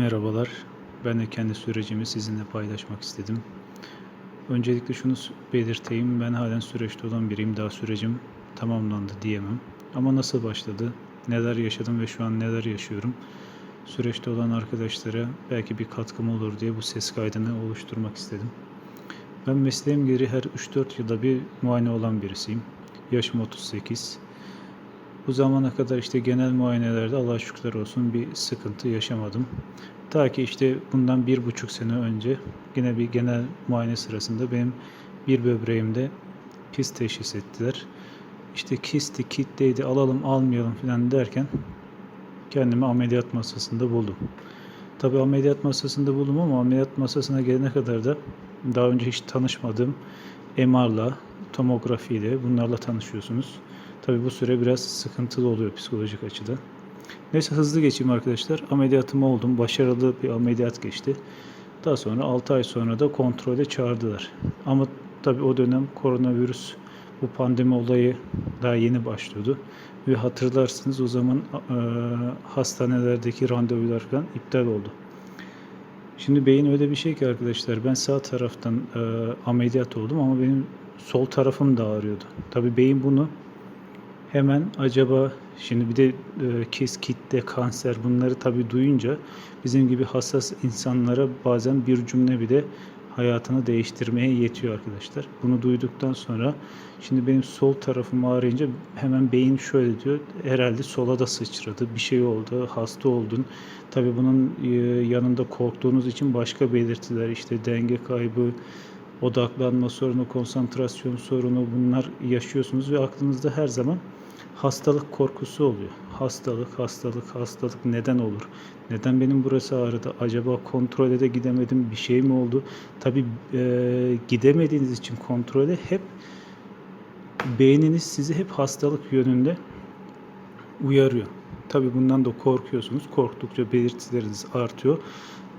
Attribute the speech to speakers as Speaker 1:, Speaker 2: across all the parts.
Speaker 1: Merhabalar. Ben de kendi sürecimi sizinle paylaşmak istedim. Öncelikle şunu belirteyim. Ben halen süreçte olan biriyim. Daha sürecim tamamlandı diyemem. Ama nasıl başladı? Neler yaşadım ve şu an neler yaşıyorum? Süreçte olan arkadaşlara belki bir katkım olur diye bu ses kaydını oluşturmak istedim. Ben mesleğim gereği her 3-4 yılda bir muayene olan birisiyim. Yaşım 38. Bu zamana kadar işte genel muayenelerde Allah'a şükürler olsun bir sıkıntı yaşamadım. Ta ki işte bundan bir buçuk sene önce yine bir genel muayene sırasında benim bir böbreğimde kist teşhis ettiler. İşte kisti, kitleydi, alalım almayalım falan derken kendimi ameliyat masasında buldum. Tabi ameliyat masasında buldum ama ameliyat masasına gelene kadar da daha önce hiç tanışmadığım MR'la, tomografiyle bunlarla tanışıyorsunuz. Tabi bu süre biraz sıkıntılı oluyor psikolojik açıdan. Neyse hızlı geçeyim arkadaşlar. Ameliyatım oldum. Başarılı bir ameliyat geçti. Daha sonra 6 ay sonra da kontrole çağırdılar. Ama tabii o dönem koronavirüs bu pandemi olayı daha yeni başlıyordu. Ve hatırlarsınız o zaman e, hastanelerdeki randevular falan iptal oldu. Şimdi beyin öyle bir şey ki arkadaşlar ben sağ taraftan e, ameliyat oldum ama benim sol tarafım da ağrıyordu. Tabii beyin bunu hemen acaba şimdi bir de e, kis, kitle, kanser bunları tabii duyunca bizim gibi hassas insanlara bazen bir cümle bile hayatını değiştirmeye yetiyor arkadaşlar. Bunu duyduktan sonra şimdi benim sol tarafım ağrıyınca hemen beyin şöyle diyor. Herhalde sola da sıçradı. Bir şey oldu. Hasta oldun. Tabii bunun e, yanında korktuğunuz için başka belirtiler işte denge kaybı, odaklanma sorunu, konsantrasyon sorunu bunlar yaşıyorsunuz ve aklınızda her zaman hastalık korkusu oluyor. Hastalık, hastalık, hastalık neden olur? Neden benim burası ağrıdı? Acaba kontrole de gidemedim, bir şey mi oldu? Tabii e, gidemediğiniz için kontrole hep beyniniz sizi hep hastalık yönünde uyarıyor. Tabii bundan da korkuyorsunuz. Korktukça belirtileriniz artıyor.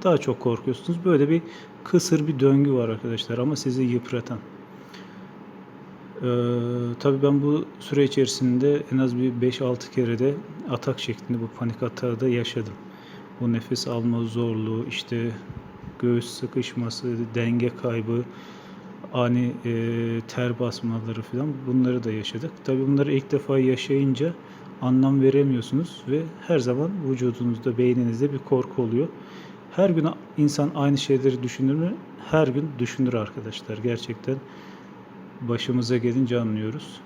Speaker 1: Daha çok korkuyorsunuz. Böyle bir kısır bir döngü var arkadaşlar ama sizi yıpratan. Ee, tabii ben bu süre içerisinde en az bir 5-6 kere de atak şeklinde bu panik atağı da yaşadım. Bu nefes alma zorluğu, işte göğüs sıkışması, denge kaybı, ani e, ter basmaları falan bunları da yaşadık. Tabii bunları ilk defa yaşayınca anlam veremiyorsunuz ve her zaman vücudunuzda, beyninizde bir korku oluyor. Her gün insan aynı şeyleri düşünür mü? Her gün düşünür arkadaşlar. Gerçekten başımıza gelince anlıyoruz.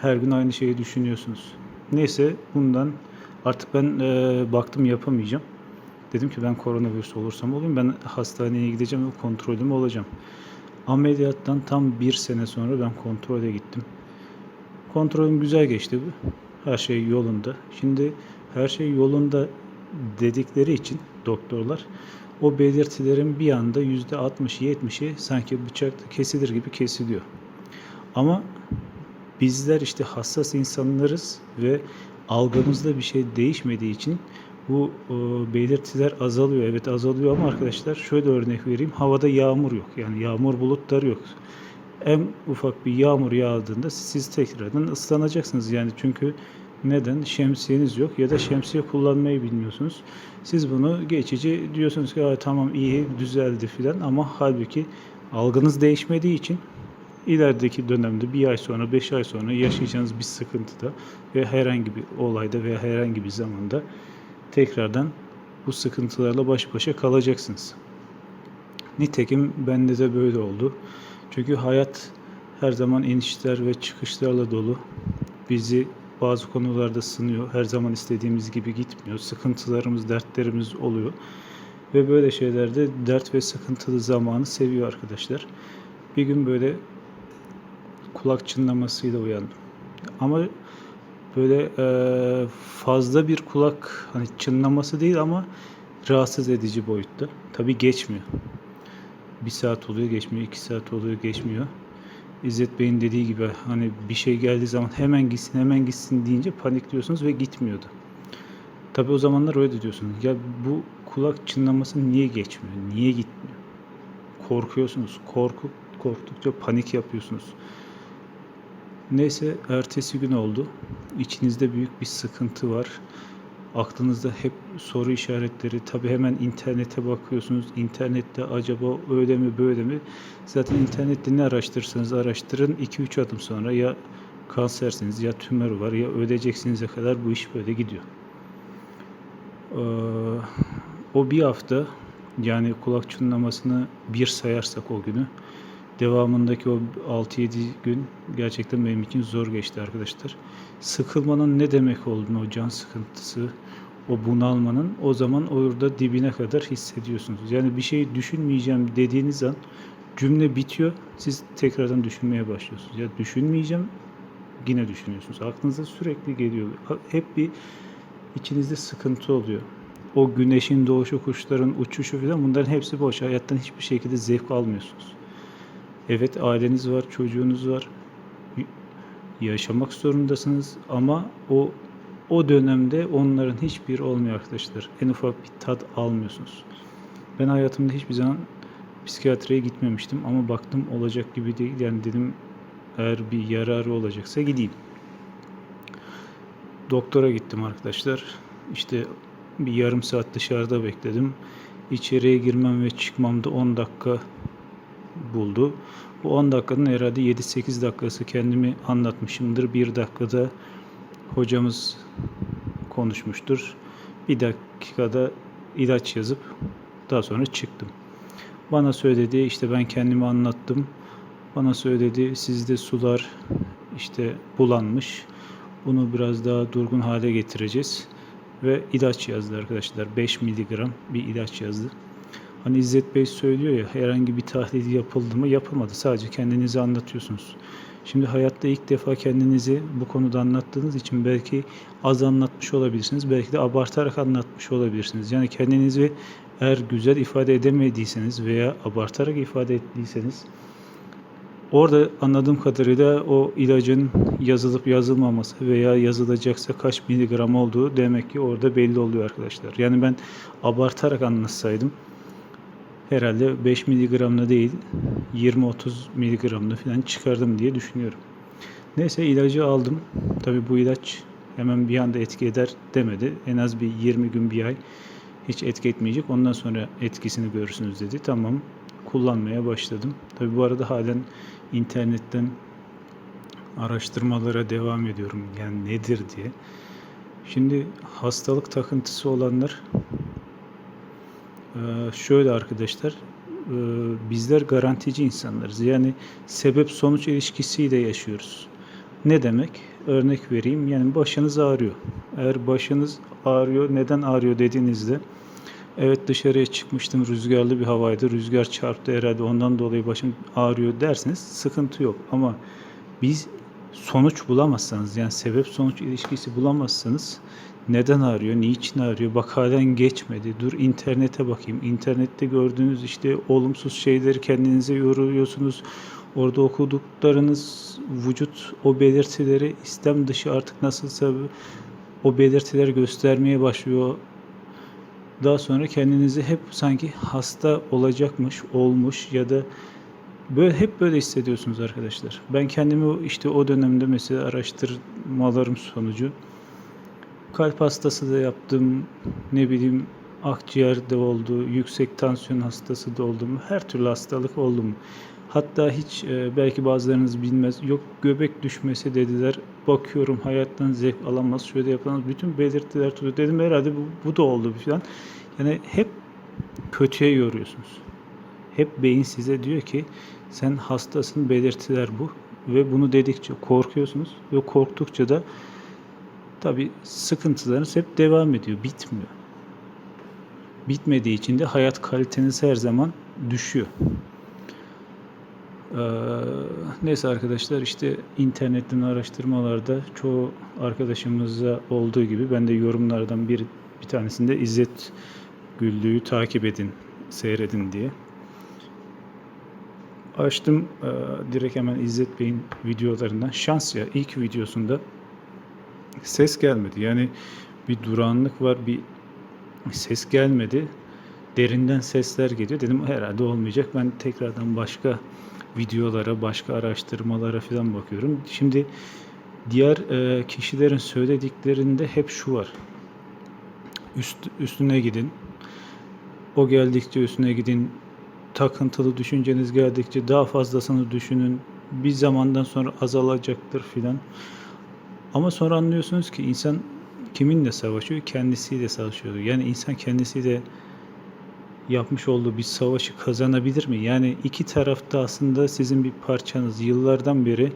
Speaker 1: Her gün aynı şeyi düşünüyorsunuz. Neyse bundan artık ben e, baktım yapamayacağım. Dedim ki ben koronavirüs olursam olayım ben hastaneye gideceğim ve kontrolümü olacağım. Ameliyattan tam bir sene sonra ben kontrole gittim. Kontrolüm güzel geçti. Her şey yolunda. Şimdi her şey yolunda dedikleri için doktorlar o belirtilerin bir anda %60-70'i sanki bıçakla kesilir gibi kesiliyor. Ama bizler işte hassas insanlarız ve algımızda bir şey değişmediği için bu e, belirtiler azalıyor. Evet azalıyor ama arkadaşlar şöyle örnek vereyim. Havada yağmur yok. Yani yağmur bulutları yok. En ufak bir yağmur yağdığında siz tekrardan ıslanacaksınız. Yani çünkü neden? Şemsiyeniz yok ya da şemsiye kullanmayı bilmiyorsunuz. Siz bunu geçici diyorsunuz ki tamam iyi düzeldi filan ama halbuki algınız değişmediği için ilerideki dönemde bir ay sonra, beş ay sonra yaşayacağınız bir sıkıntıda ve herhangi bir olayda veya herhangi bir zamanda tekrardan bu sıkıntılarla baş başa kalacaksınız. Nitekim bende de böyle oldu. Çünkü hayat her zaman inişler ve çıkışlarla dolu. Bizi bazı konularda sınıyor. Her zaman istediğimiz gibi gitmiyor. Sıkıntılarımız, dertlerimiz oluyor. Ve böyle şeylerde dert ve sıkıntılı zamanı seviyor arkadaşlar. Bir gün böyle kulak çınlamasıyla uyandım. Ama böyle e, fazla bir kulak hani çınlaması değil ama rahatsız edici boyutta. Tabii geçmiyor. Bir saat oluyor geçmiyor, iki saat oluyor geçmiyor. İzzet Bey'in dediği gibi hani bir şey geldiği zaman hemen gitsin hemen gitsin deyince panikliyorsunuz ve gitmiyordu. Tabii o zamanlar öyle diyorsunuz. Ya bu kulak çınlaması niye geçmiyor? Niye gitmiyor? Korkuyorsunuz. Korku korktukça panik yapıyorsunuz. Neyse ertesi gün oldu. İçinizde büyük bir sıkıntı var. aklınızda hep soru işaretleri. Tabi hemen internete bakıyorsunuz. İnternette acaba öyle mi böyle mi? Zaten internette ne araştırırsanız araştırın 2-3 adım sonra ya kansersiniz ya tümör var ya öleceksinize kadar bu iş böyle gidiyor. Ee, o bir hafta yani kulak çınlamasını bir sayarsak o günü devamındaki o 6-7 gün gerçekten benim için zor geçti arkadaşlar. Sıkılmanın ne demek olduğunu, o can sıkıntısı, o bunalmanın o zaman orada dibine kadar hissediyorsunuz. Yani bir şey düşünmeyeceğim dediğiniz an cümle bitiyor, siz tekrardan düşünmeye başlıyorsunuz. Ya düşünmeyeceğim, yine düşünüyorsunuz. Aklınıza sürekli geliyor. Hep bir içinizde sıkıntı oluyor. O güneşin doğuşu, kuşların uçuşu falan bunların hepsi boş. Hayattan hiçbir şekilde zevk almıyorsunuz. Evet aileniz var, çocuğunuz var. Yaşamak zorundasınız ama o o dönemde onların hiçbir olmuyor arkadaşlar. En ufak bir tat almıyorsunuz. Ben hayatımda hiçbir zaman psikiyatriye gitmemiştim ama baktım olacak gibi değil. Yani dedim eğer bir yararı olacaksa gideyim. Doktora gittim arkadaşlar. İşte bir yarım saat dışarıda bekledim. İçeriye girmem ve çıkmamda 10 dakika buldu. Bu 10 dakikanın herhalde 7-8 dakikası kendimi anlatmışımdır. Bir dakikada hocamız konuşmuştur. Bir dakikada ilaç yazıp daha sonra çıktım. Bana söyledi işte ben kendimi anlattım. Bana söyledi sizde sular işte bulanmış. Bunu biraz daha durgun hale getireceğiz. Ve ilaç yazdı arkadaşlar. 5 miligram bir ilaç yazdı. Hani İzzet Bey söylüyor ya herhangi bir tahlil yapıldı mı yapılmadı. Sadece kendinizi anlatıyorsunuz. Şimdi hayatta ilk defa kendinizi bu konuda anlattığınız için belki az anlatmış olabilirsiniz. Belki de abartarak anlatmış olabilirsiniz. Yani kendinizi eğer güzel ifade edemediyseniz veya abartarak ifade ettiyseniz orada anladığım kadarıyla o ilacın yazılıp yazılmaması veya yazılacaksa kaç miligram olduğu demek ki orada belli oluyor arkadaşlar. Yani ben abartarak anlatsaydım herhalde 5 miligramla değil 20-30 miligramla falan çıkardım diye düşünüyorum. Neyse ilacı aldım. Tabi bu ilaç hemen bir anda etki eder demedi. En az bir 20 gün bir ay hiç etki etmeyecek. Ondan sonra etkisini görürsünüz dedi. Tamam kullanmaya başladım. Tabi bu arada halen internetten araştırmalara devam ediyorum. Yani nedir diye. Şimdi hastalık takıntısı olanlar ee, şöyle arkadaşlar e, bizler garantici insanlarız. Yani sebep sonuç ilişkisiyle yaşıyoruz. Ne demek? Örnek vereyim. Yani başınız ağrıyor. Eğer başınız ağrıyor, neden ağrıyor dediğinizde evet dışarıya çıkmıştım rüzgarlı bir havaydı. Rüzgar çarptı herhalde ondan dolayı başım ağrıyor derseniz sıkıntı yok. Ama biz sonuç bulamazsanız yani sebep sonuç ilişkisi bulamazsanız neden arıyor, niçin arıyor, bak halen geçmedi, dur internete bakayım. İnternette gördüğünüz işte olumsuz şeyleri kendinize yoruyorsunuz. Orada okuduklarınız vücut o belirtileri istem dışı artık nasılsa o belirtiler göstermeye başlıyor. Daha sonra kendinizi hep sanki hasta olacakmış, olmuş ya da böyle hep böyle hissediyorsunuz arkadaşlar. Ben kendimi işte o dönemde mesela araştırmalarım sonucu kalp hastası da yaptım. Ne bileyim akciğerde oldu, yüksek tansiyon hastası da oldum. Her türlü hastalık oldum. Hatta hiç e, belki bazılarınız bilmez. Yok göbek düşmesi dediler. Bakıyorum hayattan zevk alamaz. Şöyle yapamaz. Bütün belirtiler tutuyor. Dedim herhalde bu, bu da oldu falan. Yani hep kötüye yoruyorsunuz. Hep beyin size diyor ki sen hastasın belirtiler bu. Ve bunu dedikçe korkuyorsunuz. Ve korktukça da Tabi sıkıntılarınız hep devam ediyor, bitmiyor. Bitmediği için de hayat kaliteniz her zaman düşüyor. Ee, neyse arkadaşlar işte internetten araştırmalarda çoğu arkadaşımıza olduğu gibi ben de yorumlardan bir, bir tanesinde İzzet Güldüğü takip edin, seyredin diye. Açtım e, direkt hemen İzzet Bey'in videolarından. Şans ya ilk videosunda ses gelmedi. Yani bir duranlık var, bir ses gelmedi. Derinden sesler geliyor. Dedim herhalde olmayacak. Ben tekrardan başka videolara, başka araştırmalara falan bakıyorum. Şimdi diğer e, kişilerin söylediklerinde hep şu var. üst, üstüne gidin. O geldikçe üstüne gidin. Takıntılı düşünceniz geldikçe daha fazlasını düşünün. Bir zamandan sonra azalacaktır filan. Ama sonra anlıyorsunuz ki insan kiminle savaşıyor? Kendisiyle savaşıyor. Yani insan kendisiyle yapmış olduğu bir savaşı kazanabilir mi? Yani iki tarafta aslında sizin bir parçanız. Yıllardan beri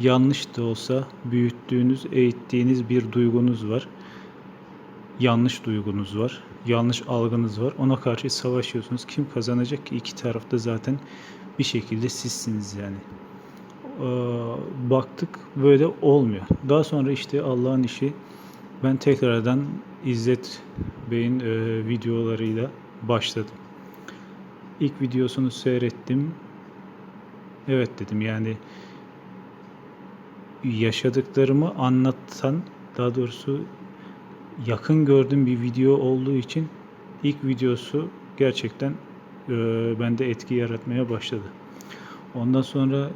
Speaker 1: yanlış da olsa büyüttüğünüz, eğittiğiniz bir duygunuz var. Yanlış duygunuz var. Yanlış algınız var. Ona karşı savaşıyorsunuz. Kim kazanacak ki? İki tarafta zaten bir şekilde sizsiniz yani. Ee, baktık böyle olmuyor. Daha sonra işte Allah'ın işi ben tekrardan İzzet Bey'in e, videolarıyla başladım. İlk videosunu seyrettim. Evet dedim yani yaşadıklarımı anlatan daha doğrusu yakın gördüğüm bir video olduğu için ilk videosu gerçekten e, bende etki yaratmaya başladı. Ondan sonra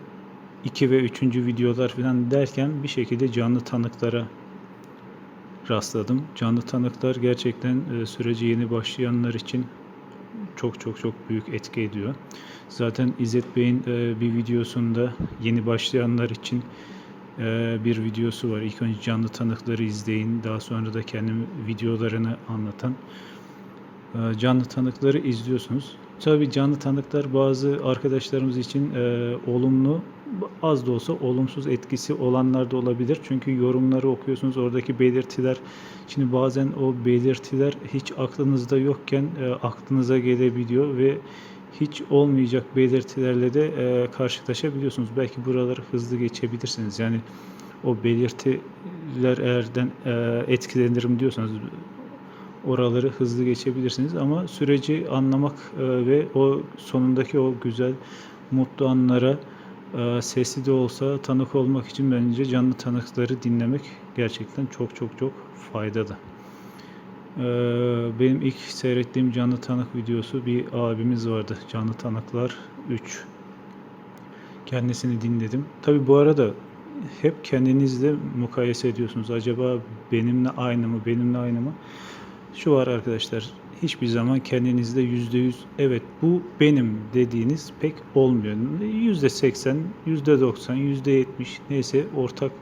Speaker 1: 2 ve 3. videolar falan derken bir şekilde canlı tanıklara rastladım. Canlı tanıklar gerçekten e, sürece yeni başlayanlar için çok çok çok büyük etki ediyor. Zaten İzzet Bey'in e, bir videosunda yeni başlayanlar için bir videosu var. İlk önce canlı tanıkları izleyin. Daha sonra da kendi videolarını anlatan e, canlı tanıkları izliyorsunuz. Tabii canlı tanıklar bazı arkadaşlarımız için e, olumlu, az da olsa olumsuz etkisi olanlar da olabilir. Çünkü yorumları okuyorsunuz, oradaki belirtiler. Şimdi bazen o belirtiler hiç aklınızda yokken e, aklınıza gelebiliyor ve hiç olmayacak belirtilerle de e, karşılaşabiliyorsunuz. Belki buraları hızlı geçebilirsiniz. Yani o belirtiler eğerden e, etkilenirim diyorsanız oraları hızlı geçebilirsiniz ama süreci anlamak e, ve o sonundaki o güzel mutlu anlara e, sesli de olsa tanık olmak için bence canlı tanıkları dinlemek gerçekten çok çok çok faydalı. E, benim ilk seyrettiğim canlı tanık videosu bir abimiz vardı. Canlı Tanıklar 3. Kendisini dinledim. Tabi bu arada hep kendinizle mukayese ediyorsunuz. Acaba benimle aynı mı, benimle aynı mı? Şu var arkadaşlar, hiçbir zaman kendinizde yüzde yüz evet bu benim dediğiniz pek olmuyor. Yüzde seksen, yüzde doksan, yüzde yetmiş neyse ortak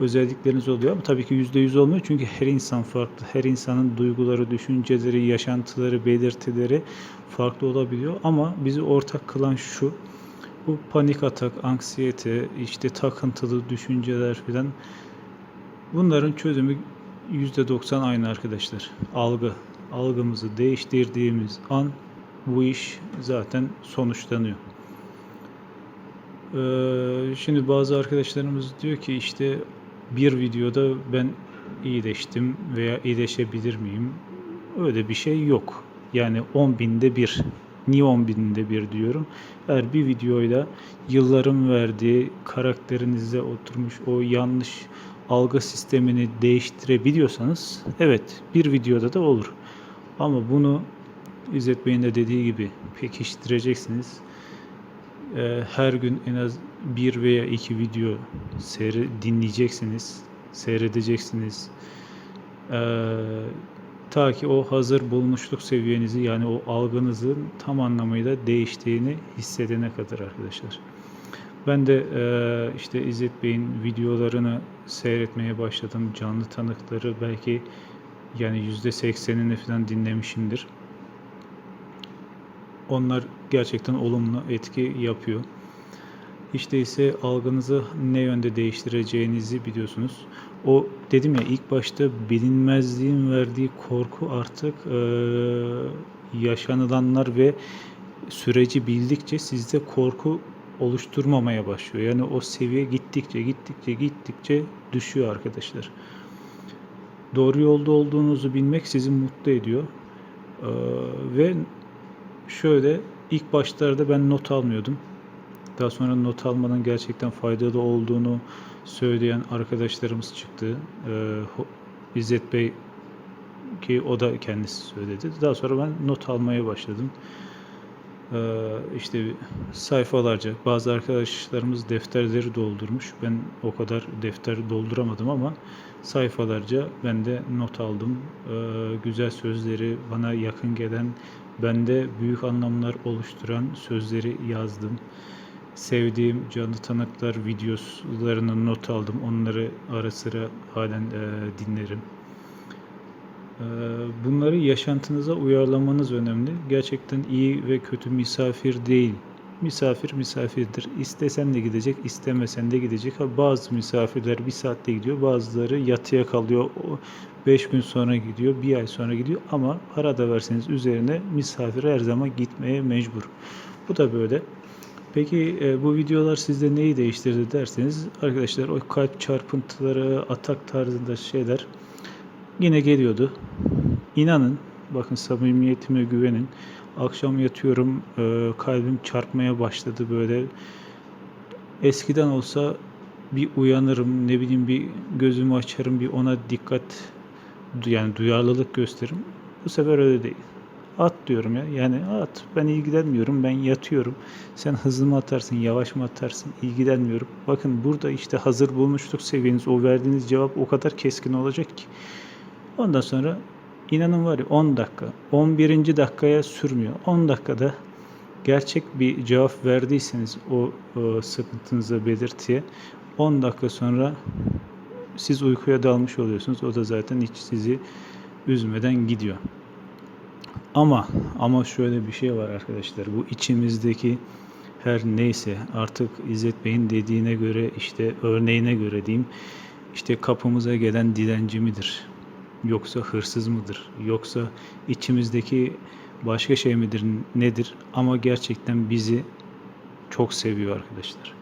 Speaker 1: özellikleriniz oluyor ama tabii ki yüzde yüz olmuyor çünkü her insan farklı. Her insanın duyguları, düşünceleri, yaşantıları, belirtileri farklı olabiliyor ama bizi ortak kılan şu bu panik atak, anksiyete, işte takıntılı düşünceler filan bunların çözümü %90 aynı arkadaşlar. Algı. Algımızı değiştirdiğimiz an bu iş zaten sonuçlanıyor. Ee, şimdi bazı arkadaşlarımız diyor ki işte bir videoda ben iyileştim veya iyileşebilir miyim? Öyle bir şey yok. Yani 10 binde bir. Niye 10 binde bir diyorum? Eğer bir videoyla yılların verdiği karakterinizde oturmuş o yanlış algı sistemini değiştirebiliyorsanız evet bir videoda da olur. Ama bunu İzzet Bey'in de dediği gibi pekiştireceksiniz. Her gün en az bir veya iki video seyre dinleyeceksiniz, seyredeceksiniz. Ee, ta ki o hazır bulmuşluk seviyenizi yani o algınızın tam anlamıyla değiştiğini hissedene kadar arkadaşlar. Ben de e, işte İzzet Bey'in videolarını seyretmeye başladım. Canlı tanıkları belki yani yüzde seksenini falan dinlemişimdir. Onlar gerçekten olumlu etki yapıyor. İşte ise algınızı ne yönde değiştireceğinizi biliyorsunuz. O dedim ya ilk başta bilinmezliğin verdiği korku artık e, yaşanılanlar ve süreci bildikçe sizde korku oluşturmamaya başlıyor. Yani o seviye gittikçe gittikçe gittikçe düşüyor arkadaşlar. Doğru yolda olduğunuzu bilmek sizi mutlu ediyor. Ee, ve şöyle ilk başlarda ben not almıyordum. Daha sonra not almanın gerçekten faydalı olduğunu söyleyen arkadaşlarımız çıktı. Ee, İzzet Bey ki o da kendisi söyledi. Daha sonra ben not almaya başladım. Ee, işte sayfalarca bazı arkadaşlarımız defterleri doldurmuş. Ben o kadar defter dolduramadım ama sayfalarca ben de not aldım. Ee, güzel sözleri bana yakın gelen, bende büyük anlamlar oluşturan sözleri yazdım. Sevdiğim canlı tanıklar videolarını not aldım. Onları ara sıra halen e, dinlerim. Ee, Bunları yaşantınıza uyarlamanız önemli. Gerçekten iyi ve kötü misafir değil. Misafir misafirdir. İstesen de gidecek, istemesen de gidecek. Ha, bazı misafirler bir saatte gidiyor, bazıları yatıya kalıyor. 5 gün sonra gidiyor, bir ay sonra gidiyor. Ama para da verseniz üzerine misafir her zaman gitmeye mecbur. Bu da böyle. Peki e, bu videolar sizde neyi değiştirdi derseniz arkadaşlar o kalp çarpıntıları, atak tarzında şeyler yine geliyordu. İnanın, bakın samimiyetime güvenin. Akşam yatıyorum, e, kalbim çarpmaya başladı böyle. Eskiden olsa bir uyanırım, ne bileyim bir gözümü açarım, bir ona dikkat, yani duyarlılık gösteririm. Bu sefer öyle değil. At diyorum ya. Yani at. Ben ilgilenmiyorum. Ben yatıyorum. Sen hızlı mı atarsın, yavaş mı atarsın? ilgilenmiyorum. Bakın burada işte hazır bulmuşluk seviyeniz, o verdiğiniz cevap o kadar keskin olacak ki. Ondan sonra inanın var ya 10 dakika, 11. dakikaya sürmüyor. 10 dakikada gerçek bir cevap verdiyseniz o, o sıkıntınıza, belirtiye 10 dakika sonra siz uykuya dalmış oluyorsunuz. O da zaten hiç sizi üzmeden gidiyor. Ama ama şöyle bir şey var arkadaşlar. Bu içimizdeki her neyse artık İzzet Bey'in dediğine göre işte örneğine göre diyeyim işte kapımıza gelen dilenci midir? Yoksa hırsız mıdır? Yoksa içimizdeki başka şey midir? Nedir? Ama gerçekten bizi çok seviyor arkadaşlar.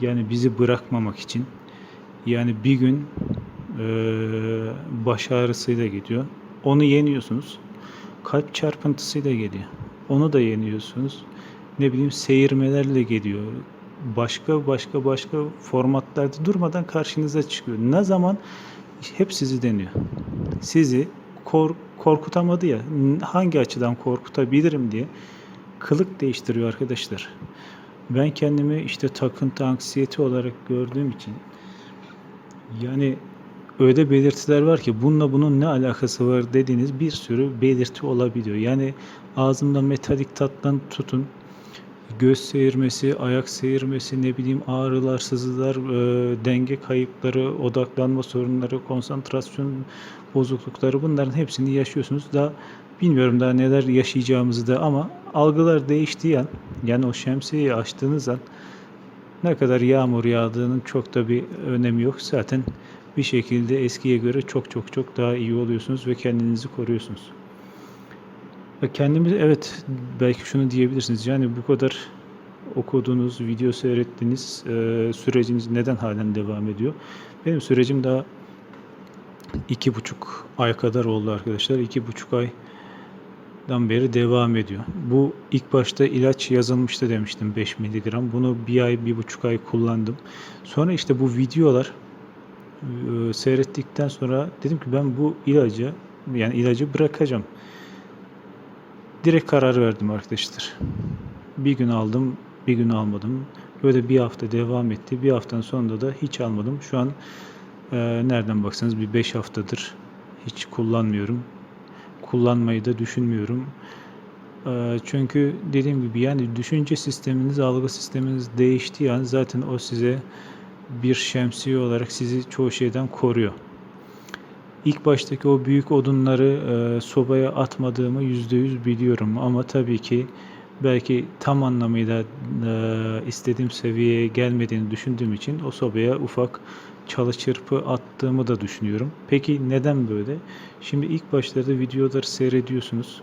Speaker 1: Yani bizi bırakmamak için yani bir gün eee baş ağrısıyla gidiyor. Onu yeniyorsunuz. Kalp çarpıntısıyla geliyor. Onu da yeniyorsunuz. Ne bileyim seyirmelerle geliyor. Başka başka başka formatlarda durmadan karşınıza çıkıyor. Ne zaman hep sizi deniyor. Sizi kor- korkutamadı ya. Hangi açıdan korkutabilirim diye kılık değiştiriyor arkadaşlar. Ben kendimi işte takıntı, anksiyete olarak gördüğüm için yani öyle belirtiler var ki bununla bunun ne alakası var dediğiniz bir sürü belirti olabiliyor. Yani ağzımda metalik tattan tutun göz seyirmesi, ayak seyirmesi, ne bileyim ağrılar, sızılar, e, denge kayıpları, odaklanma sorunları, konsantrasyon bozuklukları bunların hepsini yaşıyorsunuz. Daha bilmiyorum daha neler yaşayacağımızı da ama algılar değiştiği an yani o şemsiyeyi açtığınız an ne kadar yağmur yağdığının çok da bir önemi yok. Zaten bir şekilde eskiye göre çok çok çok daha iyi oluyorsunuz ve kendinizi koruyorsunuz. Ve kendimiz evet belki şunu diyebilirsiniz. Yani bu kadar okuduğunuz, video seyrettiğiniz e, süreciniz neden halen devam ediyor? Benim sürecim daha iki buçuk ay kadar oldu arkadaşlar. İki buçuk aydan beri devam ediyor. Bu ilk başta ilaç yazılmıştı demiştim 5 miligram. Bunu bir ay, bir buçuk ay kullandım. Sonra işte bu videolar e, seyrettikten sonra dedim ki ben bu ilacı yani ilacı bırakacağım. Direkt karar verdim arkadaşlar. Bir gün aldım, bir gün almadım. Böyle bir hafta devam etti. Bir haftanın sonunda da hiç almadım. Şu an e, nereden baksanız bir 5 haftadır hiç kullanmıyorum. Kullanmayı da düşünmüyorum. E, çünkü dediğim gibi yani düşünce sisteminiz, algı sisteminiz değiştiği an zaten o size bir şemsiye olarak sizi çoğu şeyden koruyor. İlk baştaki o büyük odunları e, sobaya atmadığımı yüzde yüz biliyorum ama tabii ki belki tam anlamıyla e, istediğim seviyeye gelmediğini düşündüğüm için o sobaya ufak çalı çırpı attığımı da düşünüyorum. Peki neden böyle? Şimdi ilk başlarda videoları seyrediyorsunuz.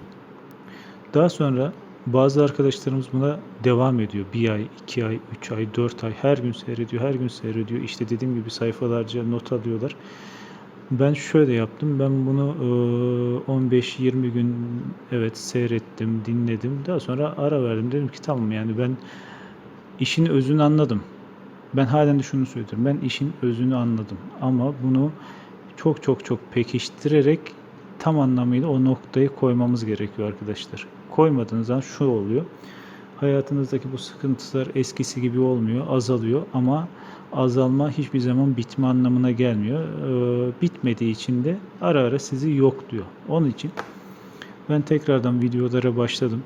Speaker 1: Daha sonra bazı arkadaşlarımız buna devam ediyor. Bir ay, iki ay, üç ay, dört ay her gün seyrediyor, her gün seyrediyor. İşte dediğim gibi sayfalarca not alıyorlar. Ben şöyle yaptım. Ben bunu e, 15-20 gün evet seyrettim, dinledim. Daha sonra ara verdim. Dedim ki tamam yani ben işin özünü anladım. Ben halen de şunu söylüyorum. Ben işin özünü anladım. Ama bunu çok çok çok pekiştirerek tam anlamıyla o noktayı koymamız gerekiyor arkadaşlar. Koymadığınız zaman şu oluyor. Hayatınızdaki bu sıkıntılar eskisi gibi olmuyor, azalıyor ama azalma hiçbir zaman bitme anlamına gelmiyor. Ee, bitmediği için de ara ara sizi yokluyor. Onun için ben tekrardan videolara başladım.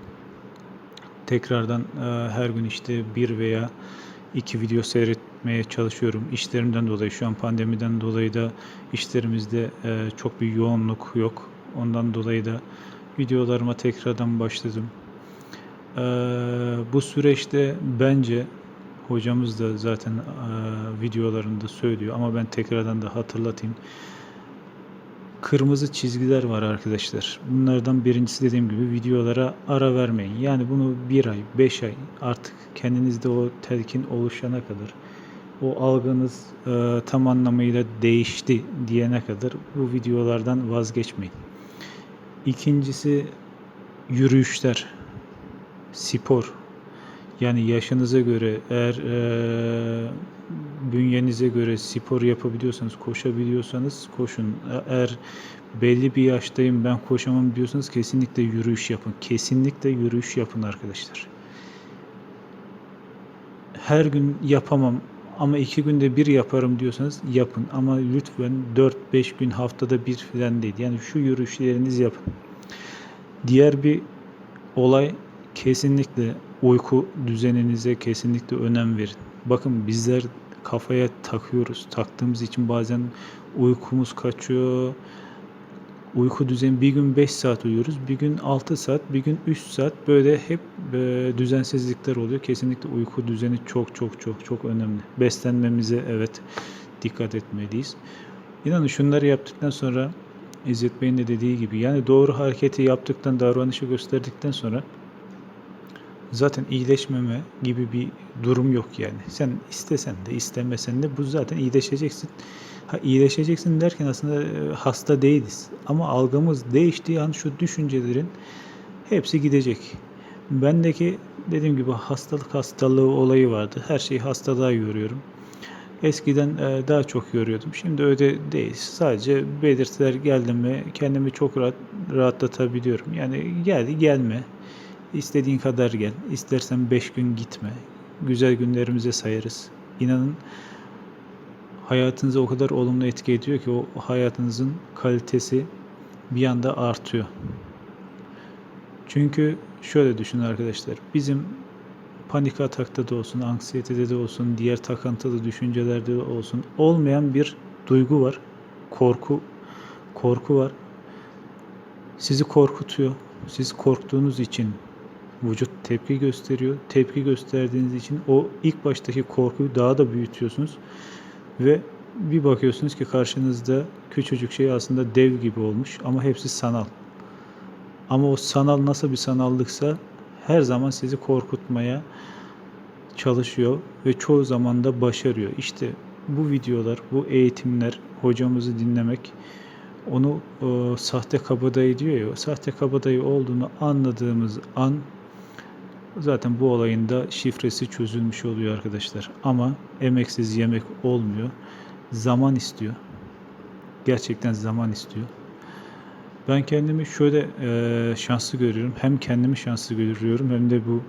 Speaker 1: Tekrardan e, her gün işte bir veya iki video seyretmeye çalışıyorum. İşlerimden dolayı şu an pandemiden dolayı da işlerimizde e, çok bir yoğunluk yok. Ondan dolayı da videolarıma tekrardan başladım. Ee, bu süreçte bence hocamız da zaten e, videolarında söylüyor ama ben tekrardan da hatırlatayım. Kırmızı çizgiler var arkadaşlar. Bunlardan birincisi dediğim gibi videolara ara vermeyin. Yani bunu bir ay, beş ay artık kendinizde o telkin oluşana kadar o algınız e, tam anlamıyla değişti diyene kadar bu videolardan vazgeçmeyin. İkincisi yürüyüşler, spor. Yani yaşınıza göre eğer e, bünyenize göre spor yapabiliyorsanız, koşabiliyorsanız koşun. E- Eğer belli bir yaştayım ben koşamam diyorsanız kesinlikle yürüyüş yapın. Kesinlikle yürüyüş yapın arkadaşlar. Her gün yapamam ama iki günde bir yaparım diyorsanız yapın. Ama lütfen 4-5 gün haftada bir falan değil. Yani şu yürüyüşlerinizi yapın. Diğer bir olay kesinlikle uyku düzeninize kesinlikle önem verin. Bakın bizler kafaya takıyoruz. Taktığımız için bazen uykumuz kaçıyor. Uyku düzeni bir gün 5 saat uyuyoruz, bir gün 6 saat, bir gün 3 saat böyle hep e, düzensizlikler oluyor. Kesinlikle uyku düzeni çok çok çok çok önemli. Beslenmemize evet dikkat etmeliyiz. İnanın şunları yaptıktan sonra İzzet Bey'in de dediği gibi yani doğru hareketi yaptıktan, davranışı gösterdikten sonra zaten iyileşmeme gibi bir durum yok yani. Sen istesen de istemesen de bu zaten iyileşeceksin. Ha, iyileşeceksin derken aslında e, hasta değiliz. Ama algımız değiştiği an şu düşüncelerin hepsi gidecek. Bendeki dediğim gibi hastalık hastalığı olayı vardı. Her şeyi hastalığa yoruyorum. Eskiden e, daha çok yoruyordum. Şimdi öyle değil. Sadece belirtiler geldi mi kendimi çok rahat rahatlatabiliyorum. Yani geldi gelme. İstediğin kadar gel. İstersen 5 gün gitme. Güzel günlerimize sayarız. İnanın hayatınıza o kadar olumlu etki ediyor ki o hayatınızın kalitesi bir anda artıyor. Çünkü şöyle düşünün arkadaşlar. Bizim panik atakta da olsun, anksiyetede de olsun, diğer takıntılı düşüncelerde de olsun olmayan bir duygu var. Korku korku var. Sizi korkutuyor. Siz korktuğunuz için vücut tepki gösteriyor. Tepki gösterdiğiniz için o ilk baştaki korkuyu daha da büyütüyorsunuz. Ve bir bakıyorsunuz ki karşınızda küçücük şey aslında dev gibi olmuş ama hepsi sanal. Ama o sanal nasıl bir sanallıksa her zaman sizi korkutmaya çalışıyor ve çoğu zaman da başarıyor. İşte bu videolar, bu eğitimler, hocamızı dinlemek onu e, sahte kabadayı diyor ya, sahte kabadayı olduğunu anladığımız an zaten bu olayın da şifresi çözülmüş oluyor arkadaşlar. Ama emeksiz yemek olmuyor. Zaman istiyor. Gerçekten zaman istiyor. Ben kendimi şöyle e, şanslı görüyorum. Hem kendimi şanslı görüyorum hem de bu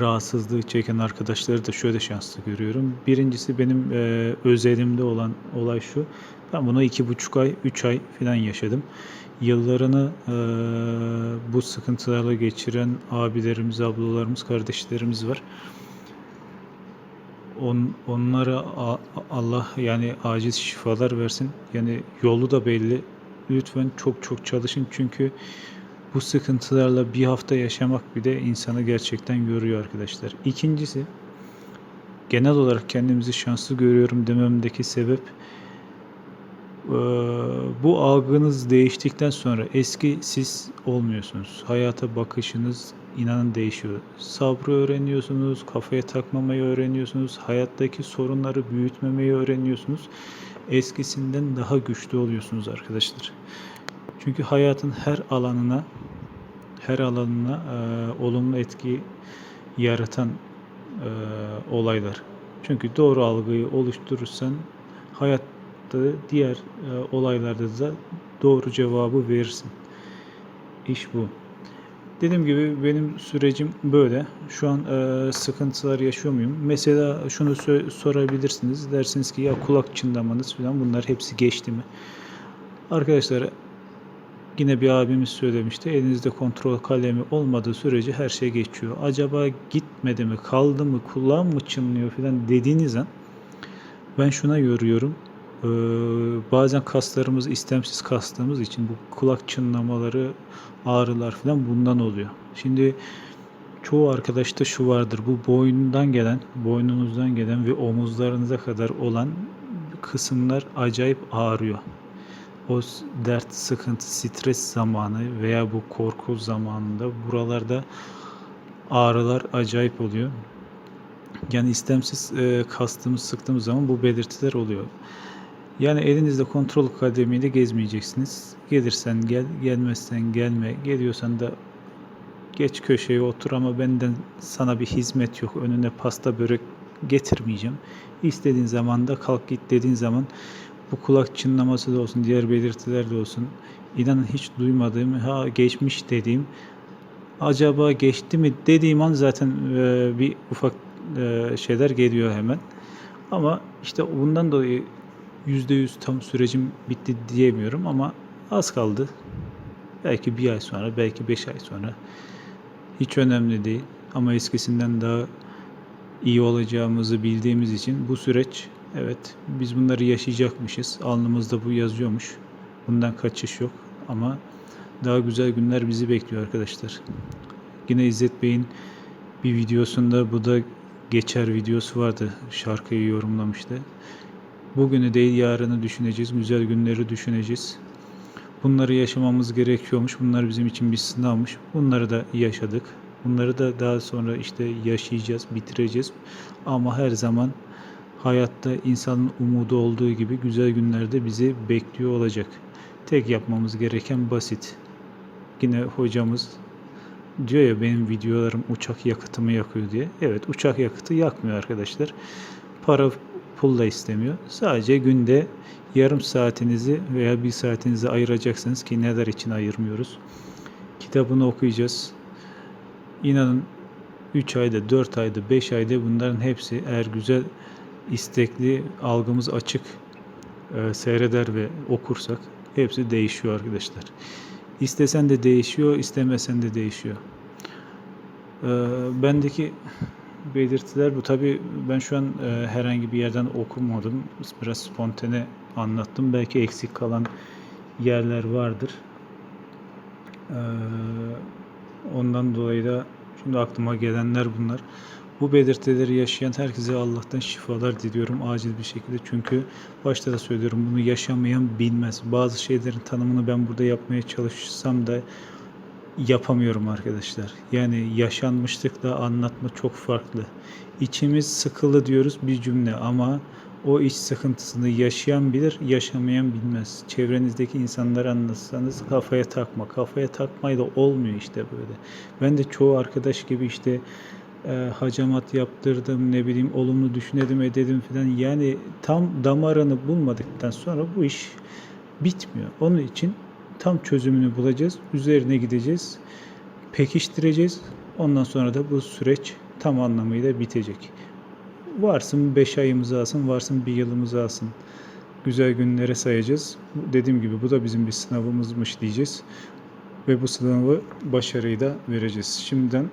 Speaker 1: rahatsızlığı çeken arkadaşları da şöyle şanslı görüyorum. Birincisi benim e, özelimde olan olay şu. Ben bunu iki buçuk ay, üç ay falan yaşadım. Yıllarını e, bu sıkıntılarla geçiren abilerimiz, ablalarımız, kardeşlerimiz var. On, onlara Allah yani aciz şifalar versin. Yani yolu da belli. Lütfen çok çok çalışın çünkü bu sıkıntılarla bir hafta yaşamak bile insanı gerçekten yoruyor arkadaşlar. İkincisi genel olarak kendimizi şanslı görüyorum dememdeki sebep bu algınız değiştikten sonra eski siz olmuyorsunuz. Hayata bakışınız inanın değişiyor. Sabrı öğreniyorsunuz, kafaya takmamayı öğreniyorsunuz, hayattaki sorunları büyütmemeyi öğreniyorsunuz. Eskisinden daha güçlü oluyorsunuz arkadaşlar. Çünkü hayatın her alanına her alanına e, olumlu etki yaratan e, olaylar. Çünkü doğru algıyı oluşturursan hayatta diğer e, olaylarda da doğru cevabı verirsin. İş bu. Dediğim gibi benim sürecim böyle. Şu an e, sıkıntılar yaşıyor muyum? Mesela şunu sorabilirsiniz. Dersiniz ki ya kulak çınlamanız falan bunlar hepsi geçti mi? Arkadaşlar yine bir abimiz söylemişti. Elinizde kontrol kalemi olmadığı sürece her şey geçiyor. Acaba gitmedi mi, kaldı mı, kulağım mı çınlıyor falan dediğiniz an ben şuna yoruyorum. Ee, bazen kaslarımız istemsiz kastığımız için bu kulak çınlamaları, ağrılar falan bundan oluyor. Şimdi çoğu arkadaşta şu vardır. Bu boynundan gelen, boynunuzdan gelen ve omuzlarınıza kadar olan kısımlar acayip ağrıyor. O dert, sıkıntı, stres zamanı veya bu korku zamanında buralarda ağrılar acayip oluyor. Yani istemsiz e, kastığımız, sıktığımız zaman bu belirtiler oluyor. Yani elinizde kontrol kademiyle gezmeyeceksiniz. Gelirsen gel, gelmezsen gelme. Geliyorsan da geç köşeye otur ama benden sana bir hizmet yok. Önüne pasta börek getirmeyeceğim. İstediğin zaman da kalk git dediğin zaman bu kulak çınlaması da olsun, diğer belirtiler de olsun. İnanın hiç duymadığım, ha geçmiş dediğim, acaba geçti mi dediğim an zaten e, bir ufak e, şeyler geliyor hemen. Ama işte bundan dolayı %100 tam sürecim bitti diyemiyorum ama az kaldı. Belki bir ay sonra, belki beş ay sonra. Hiç önemli değil. Ama eskisinden daha iyi olacağımızı bildiğimiz için bu süreç evet biz bunları yaşayacakmışız. Alnımızda bu yazıyormuş. Bundan kaçış yok ama daha güzel günler bizi bekliyor arkadaşlar. Yine İzzet Bey'in bir videosunda bu da geçer videosu vardı. Şarkıyı yorumlamıştı. Bugünü değil yarını düşüneceğiz. Güzel günleri düşüneceğiz. Bunları yaşamamız gerekiyormuş. Bunlar bizim için bir sınavmış. Bunları da yaşadık. Bunları da daha sonra işte yaşayacağız, bitireceğiz. Ama her zaman hayatta insanın umudu olduğu gibi güzel günlerde bizi bekliyor olacak. Tek yapmamız gereken basit. Yine hocamız diyor ya benim videolarım uçak yakıtımı yakıyor diye. Evet uçak yakıtı yakmıyor arkadaşlar. Para pul da istemiyor. Sadece günde yarım saatinizi veya bir saatinizi ayıracaksınız ki neler için ayırmıyoruz. Kitabını okuyacağız. İnanın 3 ayda, 4 ayda, 5 ayda bunların hepsi eğer güzel, istekli, algımız açık e, seyreder ve okursak hepsi değişiyor arkadaşlar. İstesen de değişiyor, istemesen de değişiyor. E, bendeki belirtiler bu. Tabii ben şu an e, herhangi bir yerden okumadım. Biraz spontane anlattım. Belki eksik kalan yerler vardır. E, ondan dolayı da şimdi aklıma gelenler bunlar. Bu belirtileri yaşayan herkese Allah'tan şifalar diliyorum acil bir şekilde. Çünkü başta da söylüyorum bunu yaşamayan bilmez. Bazı şeylerin tanımını ben burada yapmaya çalışsam da yapamıyorum arkadaşlar. Yani yaşanmışlıkla anlatma çok farklı. İçimiz sıkılı diyoruz bir cümle ama o iç sıkıntısını yaşayan bilir, yaşamayan bilmez. Çevrenizdeki insanları anlatsanız kafaya takma. Kafaya takmayla olmuyor işte böyle. Ben de çoğu arkadaş gibi işte e, hacamat yaptırdım, ne bileyim olumlu düşünedim edelim falan. Yani tam damarını bulmadıktan sonra bu iş bitmiyor. Onun için tam çözümünü bulacağız. Üzerine gideceğiz. Pekiştireceğiz. Ondan sonra da bu süreç tam anlamıyla bitecek. Varsın 5 ayımızı alsın, varsın bir yılımızı alsın. Güzel günlere sayacağız. Dediğim gibi bu da bizim bir sınavımızmış diyeceğiz. Ve bu sınavı başarıyla vereceğiz. Şimdiden e,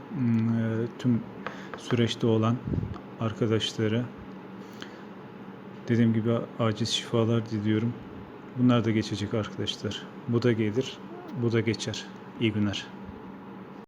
Speaker 1: tüm süreçte olan arkadaşlara dediğim gibi aciz şifalar diliyorum. Bunlar da geçecek arkadaşlar. Bu da gelir, bu da geçer. İyi günler.